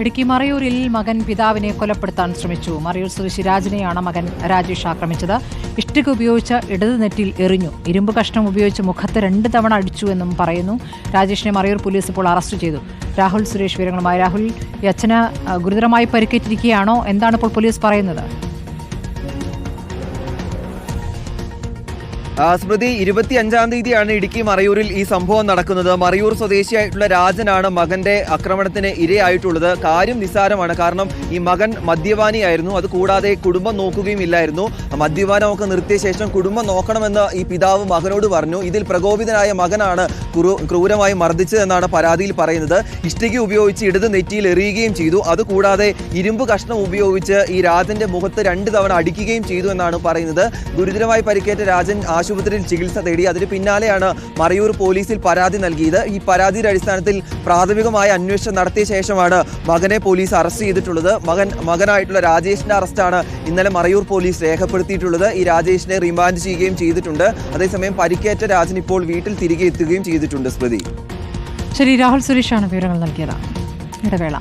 ഇടുക്കി മറയൂരിൽ മകൻ പിതാവിനെ കൊലപ്പെടുത്താൻ ശ്രമിച്ചു. മറയൂർ സ്വദേശി രാജനെയാണ് മകൻ രാജേഷ് ആക്രമിച്ചത്. ഇഷ്ടിക ഉപയോഗിച്ച ഇടത് നെറ്റിൽ എറിഞ്ഞു. ഇരുമ്പ് കഷ്ണം ഉപയോഗിച്ച് മുഖത്ത് രണ്ട് തവണ അടിച്ചു എന്നും പറയുന്നു. രാജേഷിനെ മറയൂർ പോലീസ് ഇപ്പോൾ അറസ്റ്റ് ചെയ്തു. രാഹുൽ സുരേഷ് വിവരങ്ങളുമായി. രാഹുൽ അച്ഛന് ഗുരുതരമായി പരിക്കേറ്റിരിക്കുകയാണോ? എന്താണ് ഇപ്പോൾ പോലീസ് പറയുന്നത്? സ്മൃതി ഇരുപത്തി അഞ്ചാം തീയതിയാണ് ഇടുക്കി മറയൂരിൽ ഈ സംഭവം നടക്കുന്നത്. മറയൂർ സ്വദേശിയായിട്ടുള്ള രാജനാണ് മകന്റെ ആക്രമണത്തിന് ഇരയായിട്ടുള്ളത്. കാര്യം നിസ്സാരമാണ്. കാരണം ഈ മകൻ മദ്യപാനിയായിരുന്നു. അത് കൂടാതെ കുടുംബം നോക്കുകയും ഇല്ലായിരുന്നു. മദ്യപാനമൊക്കെ നിർത്തിയ ശേഷം കുടുംബം നോക്കണമെന്ന് ഈ പിതാവ് മകനോട് പറഞ്ഞു. ഇതിൽ പ്രകോപിതനായ മകനാണ് ക്രൂ- ക്രൂരമായി മർദ്ദിച്ചതെന്നാണ് പരാതിയിൽ പറയുന്നത്. ഇഷ്ടിക ഉപയോഗിച്ച് ഇടത് നെറ്റിയിൽ എറിയുകയും ചെയ്തു. അതുകൂടാതെ ഇരുമ്പ് കഷ്ണം ഉപയോഗിച്ച് ഈ രാജന്റെ മുഖത്ത് രണ്ട് തവണ അടിക്കുകയും ചെയ്തു എന്നാണ് പറയുന്നത്. ഗുരുതരമായി പരിക്കേറ്റ രാജൻ ആശുപത്രിയിൽ ചികിത്സ തേടി അതിന് പിന്നാലെയാണ് മറയൂർ പോലീസിൽ പരാതി നൽകിയത്. ഈ പരാതിയുടെ അടിസ്ഥാനത്തിൽ പ്രാഥമികമായ അന്വേഷണം നടത്തിയ ശേഷമാണ് മകനെ പോലീസ് അറസ്റ്റ് ചെയ്തിട്ടുള്ളത്. മകൻ മകനായിട്ടുള്ള രാജേഷിന്റെ അറസ്റ്റാണ് ഇന്നലെ മറയൂർ പോലീസ് രേഖപ്പെടുത്തിയിട്ടുള്ളത്. ഈ രാജേഷിനെ റിമാൻഡ് ചെയ്യുകയും ചെയ്തിട്ടുണ്ട്. അതേസമയം പരിക്കേറ്റ രാജൻ ഇപ്പോൾ വീട്ടിൽ തിരികെ എത്തുകയും ചെയ്തിട്ടുണ്ട് സ്മൃതി. ശരി രാഹുൽ സുരേഷാണ് വിവരങ്ങൾ നൽകിയത്. ഇടവേള.